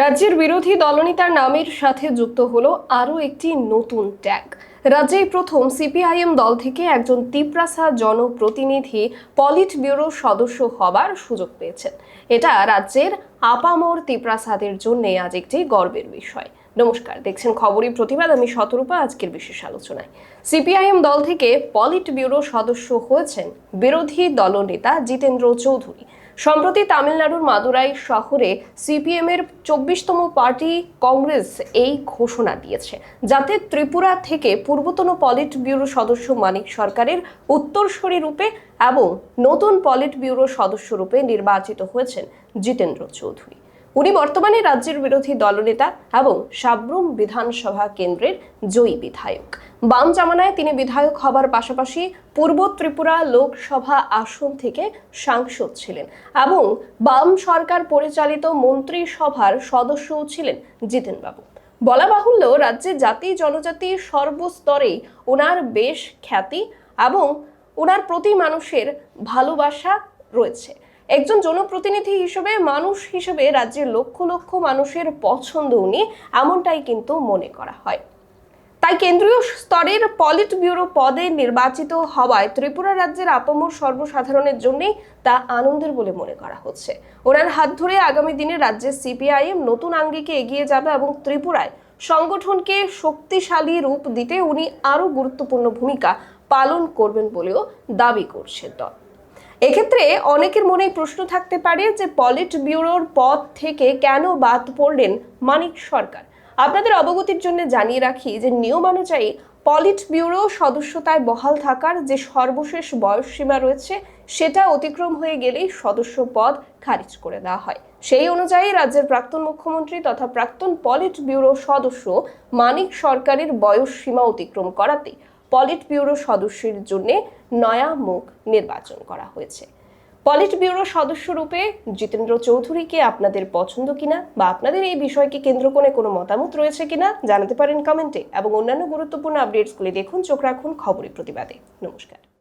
রাজ্যের বিরোধী দলনেতার নামের সাথে যুক্ত হলো আরও একটি নতুন ট্যাগ। রাজ্যেই প্রথম সিপিআইএম দল থেকে একজন তিপ্রাসা জনপ্রতিনিধি পলিট ব্যুরো সদস্য হবার সুযোগ পেয়েছেন। এটা রাজ্যের আপামর তিপ্রাসাদের জন্য আজ একটি গর্বের বিষয়। নমস্কার, দেখছেন খবরই প্রতিবাদ আমি শতরূপা, আজকের বিশেষ আলোচনায়। সিপিআইএম দল থেকে পলিট ব্যুরো সদস্য হয়েছেন বিরোধী দলনেতা জিতেন্দ্র চৌধুরী। সম্প্রতি তামিলনাড়ুর মাদুরাই শহরে সিপিএমের চব্বিশতম পার্টি কংগ্রেস এই ঘোষণা দিয়েছে, যাতে ত্রিপুরা থেকে পূর্বতন পলিট ব্যুরো সদস্য মানিক সরকারের উত্তরসূরি রূপে এবং নতুন পলিট ব্যুরো সদস্য রূপে নির্বাচিত হয়েছেন জিতেন্দ্র চৌধুরী। উনি বর্তমানে রাজ্যের বিরোধী দলনেতা এবং সাব্রুম বিধানসভা কেন্দ্রের জয়ী বিধায়ক। বাম জামানায় তিনি বিধায়ক হবার পাশাপাশি পূর্ব ত্রিপুরা লোকসভা আসন থেকে সাংসদ ছিলেন এবং বাম সরকার পরিচালিত মন্ত্রিসভার সদস্যও ছিলেন জিতেনবাবু। বলা বাহুল্য, রাজ্যে জাতি জনজাতি সর্বস্তরেই ওনার বেশ খ্যাতি এবং ওনার প্রতি মানুষের ভালোবাসা রয়েছে। একজন জনপ্রতিনিধি হিসেবে, মানুষ হিসেবে রাজ্যের লক্ষ লক্ষ মানুষের পছন্দ উনি, এমনটাই কিন্তু মনে করা হয়। তাই কেন্দ্রীয় স্তরের পলিট ব্যুরো পদে নির্বাচিত হওয়ায় ত্রিপুরা রাজ্যের আপামর সর্বসাধারণের জন্যই তা আনন্দের বলে মনে করা হচ্ছে। ওনার হাত ধরে আগামী দিনে রাজ্যের সিপিআইএম নতুন আঙ্গিকে এগিয়ে যাবে এবং ত্রিপুরায় সংগঠনকে শক্তিশালী রূপ দিতে উনি আরও গুরুত্বপূর্ণ ভূমিকা পালন করবেন বলেও দাবি করছে দল। এক্ষেত্রে অনেকের মনে প্রশ্ন থাকতে পারে যে পলিট ব্যুরোর পদ থেকে কেন বাদ পড়লেন মানিক সরকার। আপনাদের অবগতির জন্য জানিয়ে রাখি যে নিয়মানুযায়ী পলিট ব্যুরো সদস্যতায় বহাল থাকার যে সর্বশেষ বয়স সীমা রয়েছে, সেটা অতিক্রম হয়ে গেলেই সদস্য পদ খারিজ করে দেওয়া হয়। সেই অনুযায়ী রাজ্যের প্রাক্তন মুখ্যমন্ত্রী তথা প্রাক্তন পলিট ব্যুরো সদস্য মানিক সরকারের বয়স সীমা অতিক্রম করাতে পলিট ব্যুরো সদস্যের জন্য নয়া মুখ নির্বাচন করা হয়েছে। পলিট ব্যুরো সদস্য রূপে জিতেন্দ্র চৌধুরীকে আপনাদের পছন্দ কিনা বা আপনাদের এই বিষয়কে কেন্দ্র করে কোনো মতামত রয়েছে কিনা জানাতে পারেন কমেন্টে এবং অন্যান্য গুরুত্বপূর্ণ আপডেটসগুলি দেখুন, চোখ রাখুন খবরের প্রতিবাদে। নমস্কার।